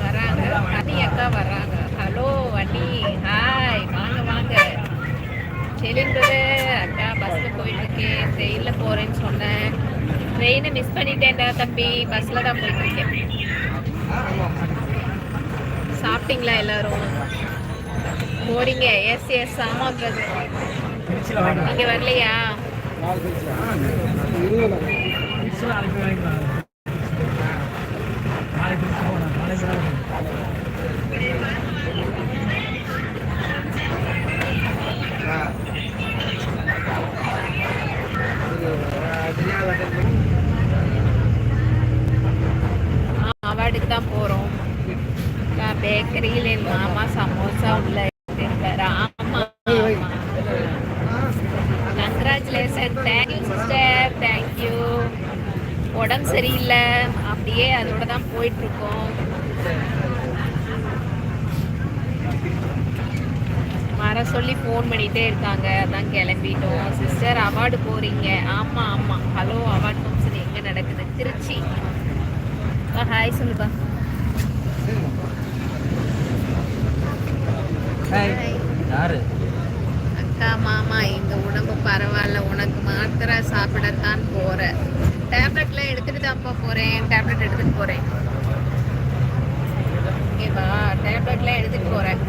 வராங்க அண்ணி அக்கா வராங்க ஹலோ அண்ணி ஹாய் வாங்க. வாங்க செலிண்டரு அக்கா பஸ்ஸில் போயிட்டுருக்கேன் ட்ரெயினில் போகிறேன்னு சொன்னேன் ட்ரெயினை மிஸ் பண்ணிட்டேன்டா தம்பி பஸ்ஸில் தான் போயிட்டுருக்கேன் சாப்பிட்டீங்களா எல்லாரும் போறீங்க எஸ் எஸ் ஆமாம் பிரதர் நீங்கள் வரலையா அவார்டுக்கு தான் போகிறோம் பேக்கரியில் என் மாமா சமோசா உள்ள இருக்காரு ஆமா கங்க்ராச்சுலேஷன் தேங்க்யூ சிஸ்டர் தேங்க்யூ உடம்பு சரியில்லை. அப்படியே அதோட தான் போயிட்டு இருக்கோம் வர சொல்லி ஃபோன் பண்ணிட்டே இருக்காங்க. அதான் கிளம்பிட்டோம். சிஸ்டர் அவார்டு போறீங்க. ஆமா ஆமா. ஹலோ அவார்டு ஃபங்க்ஷன் எங்க நடக்குது? திருச்சி. ஹாய் சொல்லுப்பா. யாரு? அக்கா மாமா இந்த உடம்பு பரவாயில்ல. உனக்கு மாத்திரை சாப்பிடத்தான் போற டேப்லெட்லாம் எடுத்துட்டு தான்ப்பா போறேன். டேப்லெட் எடுத்துட்டு போறேன். ஓகேவா டேப்லெட்லாம் எடுத்துட்டு போறேன்.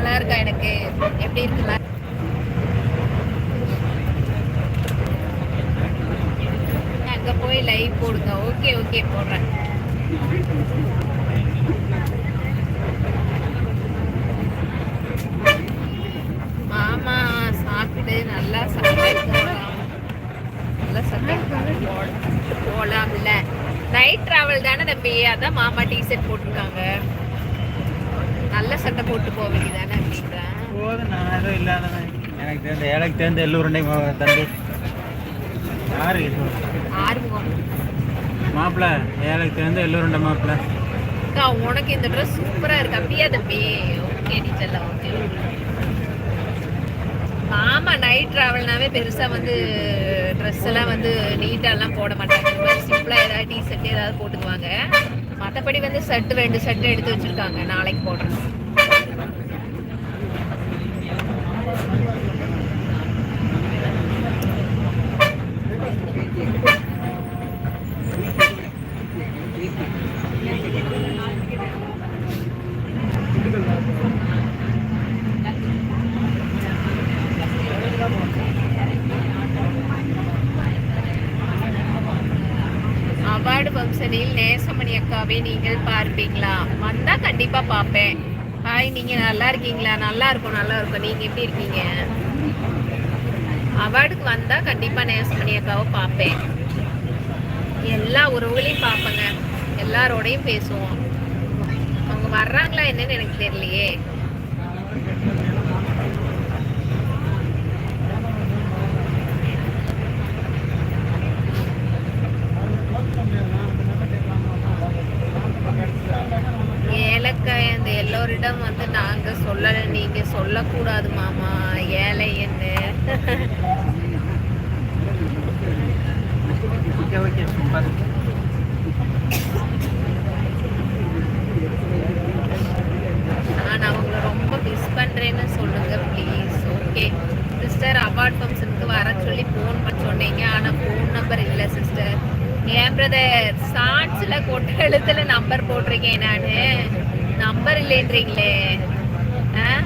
நல்லா இருக்கா எனக்கு? எப்படி இருக்குல்ல அங்க போய் லைவ் போடுங்க. ஓகே ஓகே போடுறேன். மாமா சாப்பிட்டு நல்லா சட்டை நல்லா சட்டை போட- போடலாம்ல நைட் டிராவல் தானே தம்பி? அதான் மாமா டிஷர்ட் போட்டிருக்காங்க. நல்ல சட்டை போட்டு போக வேண்டியதானே அப்படின்றேன் போதும் நான் ஏதோ இல்லாதவன் எனக்கு தெரிந்த எனக்கு தெரிந்த எல்லூர் உருண்டை மா- தம்பி. யாரு ஆறுமுகம். மாப்பிள்ள எனக்கு தெரிந்த எல்லூர் உருண்டை மாப்பிள்ள அக்கா உனக்கு இந்த ட்ரெஸ் சூப்பரா இருக்கு? அப்படியா தம்பி? ஓகே நீ செல்ல ஓகே ஆமா நைட் டிராவல்னாவே பெருசா வந்து ட்ரெஸ் எல்லாம் வந்து நீட்டா எல்லாம் போட மாட்டாங்க. இந்த மாதிரி சிம்பிளா ஏதாவது டி ஷர்ட் ஏதாவது போட்டுக்குவாங்க. மற்றபடி வந்து ஷர்ட் ரெண்டு ஷர்ட் எடுத்து வச்சிருக்காங்க. நாளைக்கு போடுறேன். அவார்டு ஃபங்க்ஷனில் நேசமணி அக்காவை நீங்கள் பார்ப்பீங்களா? வந்தா கண்டிப்பா பார்ப்பேன். ஹாய் நீங்க நல்லா இருக்கீங்களா? நல்லா இருக்கும் நல்லா இருக்கும். நீங்க எப்படி இருக்கீங்க? அவார்டுக்கு வந்தா கண்டிப்பா நேசமணி அக்காவை பார்ப்பேன். எல்லா உறவுகளையும் பார்ப்பேங்க. எல்லாரோடையும் பேசுவோம். அவங்க வர்றாங்களா என்னன்னு எனக்கு தெரியலையே. இந்த எல்லோரிடம் வந்து நாங்க சொல்லல நீங்க சொல்லக்கூடாது மாமா ஏழை என்ன? நான் அவங்கள ரொம்ப மிஸ் பண்றேன்னு சொல்லுங்க ப்ளீஸ் ஓகே சிஸ்டர் அவார்ட் ஃபங்க்ஷனுக்கு வர சொல்லி ஃபோன் பண்ண சொன்னீங்க ஆனால் ஃபோன் நம்பர் இல்லை சிஸ்டர் ஏன் பிரதர் ஷார்ட்ஸ்ல கொட்ட எழுத்துல நம்பர் போட்டிருக்கேன் நான். நம்பர் இல்லைன்றீங்களே. ஆ?